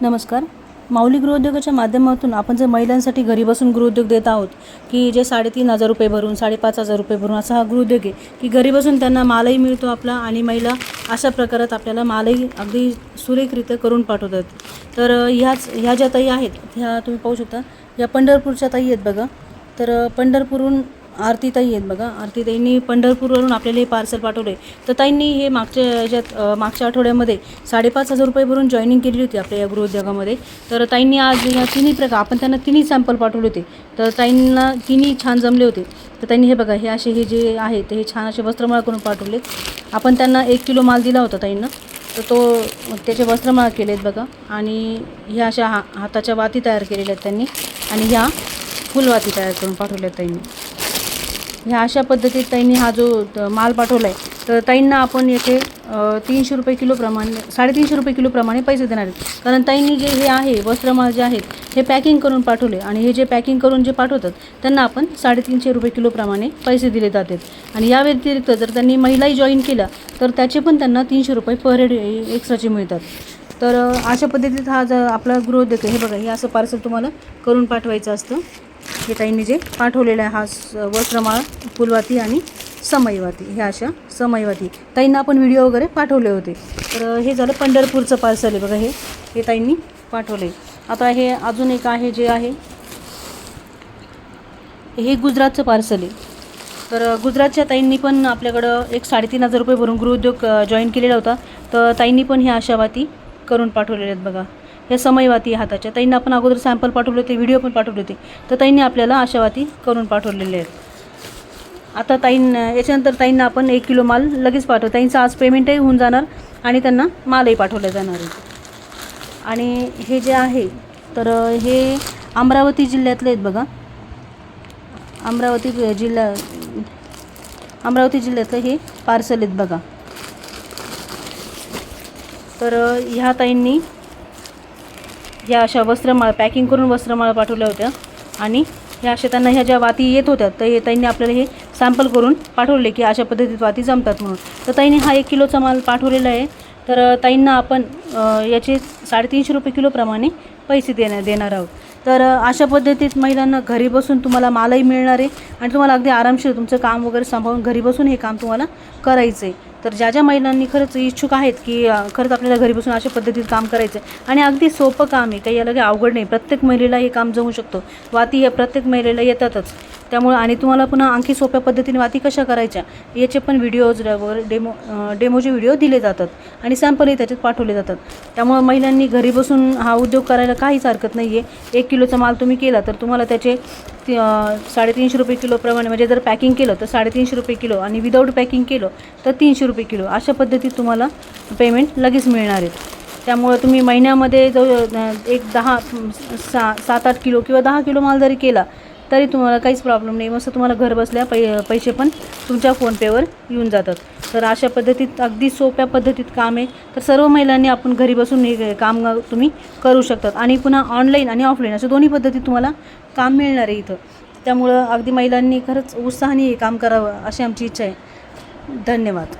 नमस्कार. माऊली गृहउद्योगाच्या माध्यमातून आपण जर महिलांसाठी घरी बसून गृहउद्योग देत आहोत की जे साडेतीन हजार रुपये भरून साडेपाच हजार रुपये भरून असा हा गृहउद्योग आहे की घरी बसून त्यांना मालही मिळतो आपला आणि महिला अशा प्रकारात आपल्याला मालही अगदी सुरेखरित्या करून पाठवतात. तर ह्याच ह्या ज्या ताई आहेत ह्या तुम्ही पाहू शकता या पंढरपूरच्या ताई आहेत बघा. तर पंढरपूरहून आरती ताई आहेत बघा. आरती ताईंनी पंढरपूरवरून आपल्याला हे पार्सल पाठवले. तर ताईंनी हे मागच्या याच्यात मागच्या आठवड्यामध्ये साडेपाच हजार रुपये भरून जॉईनिंग केली होती आपल्या या गृहोद्योगामध्ये. तर ताईंनी आज या तिन्ही प्रकार आपण त्यांना तिन्ही सॅम्पल पाठवले होते. तर ताईंना तिन्ही छान जमले होते. तर त्यांनी हे बघा हे असे हे जे आहे ते हे छान असे वस्त्रमाळा करून पाठवले. आपण त्यांना एक किलो माल दिला होता ताईंना. तर तो त्याचे वस्त्रमाळा आहेत बघा. आणि ह्या अशा हा हाताच्या वाती तयार केलेल्या आहेत त्यांनी. आणि ह्या फुलवाती तयार करून पाठवल्या आहेत ताईंनी. ह्या अशा पद्धतीत ताईंनी हा जो माल पाठवला आहे तर ताईंना आपण येथे तीनशे रुपये किलोप्रमाणे साडेतीनशे रुपये किलोप्रमाणे पैसे देणार आहेत. कारण ताईंनी जे हे आहे वस्त्रमाळ जे आहेत हे पॅकिंग करून पाठवले आणि हे जे पॅकिंग करून जे पाठवतात त्यांना आपण साडेतीनशे रुपये किलोप्रमाणे पैसे दिले जातात. आणि या व्यतिरिक्त जर त्यांनी महिलाही जॉईन केला तर त्याचे पण त्यांना तीनशे रुपये पर हेड एक्स्ट्राचे मिळतात. तर अशा पद्धतीत हा जर आपला गृहोद्योग आहे हे बघा हे असं पार्सल तुम्हाला करून पाठवायचं असतं. हे ताईंनी जे पाठवलेलं आहे हा स- फुलवाती आणि समयवाती ह्या अशा समयवाती ताईंना आपण व्हिडिओ वगैरे पाठवले होते. तर हे झालं पंढरपूरचं पार्सल आहे बघा हे. हे ताईंनी पाठवले आता हे अजून एक आहे जे आहे. हे गुजरातचं पार्सल आहे. तर गुजरातच्या ताईंनी पण आपल्याकडं एक साडेतीन हजार रुपये भरून गृहउद्योग जॉईन केलेला होता. तर ताईंनी पण ह्या आशावाती करून पाठवलेल्या आहेत बघा. ह्या समयवाती हाताच्या ताईंना आपण अगोदर सॅम्पल पाठवले होते व्हिडिओ पण पाठवले होते. तर ताईंनी आपल्याला आशावाती करून पाठवलेले आहेत. आता ताईं याच्यानंतर ताईंना आपण एक किलो माल लगेच पाठवू. ताईंचं आज पेमेंटही होऊन जाणार आणि त्यांना मालही पाठवला जाणार आहे. आणि हे जे आहे तर हे अमरावती जिल्ह्यातले आहेत बघा. अमरावती जिल्हा अमरावती जिल्ह्यातलं हे पार्सल आहेत बघा. तर ह्या ताईंनी ह्या अशा वस्त्रमाळा पॅकिंग करून वस्त्रमाळा पाठवल्या होत्या. आणि ह्या अशा त्यांना ह्या ज्या वाती येत होत्या तर हे ताईंनी आपल्याला हे सॅम्पल करून पाठवले की अशा पद्धतीत वाती जमतात म्हणून. तर ताईंनी हा एक किलोचा माल पाठवलेला आहे. तर ताईंना आपण याचे साडेतीनशे रुपये किलोप्रमाणे पैसे देण्या देणार आहोत. तर अशा पद्धतीत महिलांना घरी बसून तुम्हाला मालही मिळणार आहे. आणि तुम्हाला अगदी आरामशीर तुमचं काम वगैरे सांभाळून घरी बसून हे काम तुम्हाला करायचं आहे तर ज्या ज्या महिलांनी खरंच इच्छुक आहेत की खरंच आपल्याला घरी बसून अशा पद्धतीत काम करायचं आहे आणि अगदी सोपं काम आहे काही याला काही अवघड नाही. प्रत्येक महिलेला हे काम जमू शकतो. वाती हे प्रत्येक महिलेला येतातच. त्यामुळं आणि तुम्हाला पुन्हा आणखी सोप्या पद्धतीने वाती कशा करायच्या याचे पण व्हिडिओज वगैरे डेमो डेमोचे व्हिडिओ दिले जातात आणि सॅम्पलही त्याच्यात पाठवले जातात. त्यामुळं महिलांनी घरी बसून हा उद्योग करायला काहीच हरकत नाही आहे एक किलोचा माल तुम्ही केला तर तुम्हाला त्याचे साडेतीनशे रुपये किलोप्रमाणे म्हणजे जर पॅकिंग केलं तर साडेतीनशे रुपये किलो आणि विदाऊट पॅकिंग केलं तर तीनशे रुपये किलो. अशा पद्धतीत तुम्हाला पेमेंट लगेच मिळणार आहे त्यामुळं तुम्ही महिन्यामध्ये जो एक दहा सा सात आठ किलो किंवा दहा किलो माल जरी केला तरी तुम्हाला काहीच प्रॉब्लेम नाही. मस्त तुम्हाला घर बसल्या पै पैसे पण तुमच्या फोनपेवर येऊन जातात. तर अशा पद्धतीत अगदी सोप्या पद्धतीत काम आहे. तर सर्व महिलांनी आपण घरी बसून हे काम तुम्ही करू शकतात. आणि पुन्हा ऑनलाईन आणि ऑफलाईन अशा दोन्ही पद्धतीत तुम्हाला काम मिळणार आहे इथं. त्यामुळं अगदी महिलांनी खरंच उत्साहाने काम करावं अशी आमची इच्छा आहे. धन्यवाद.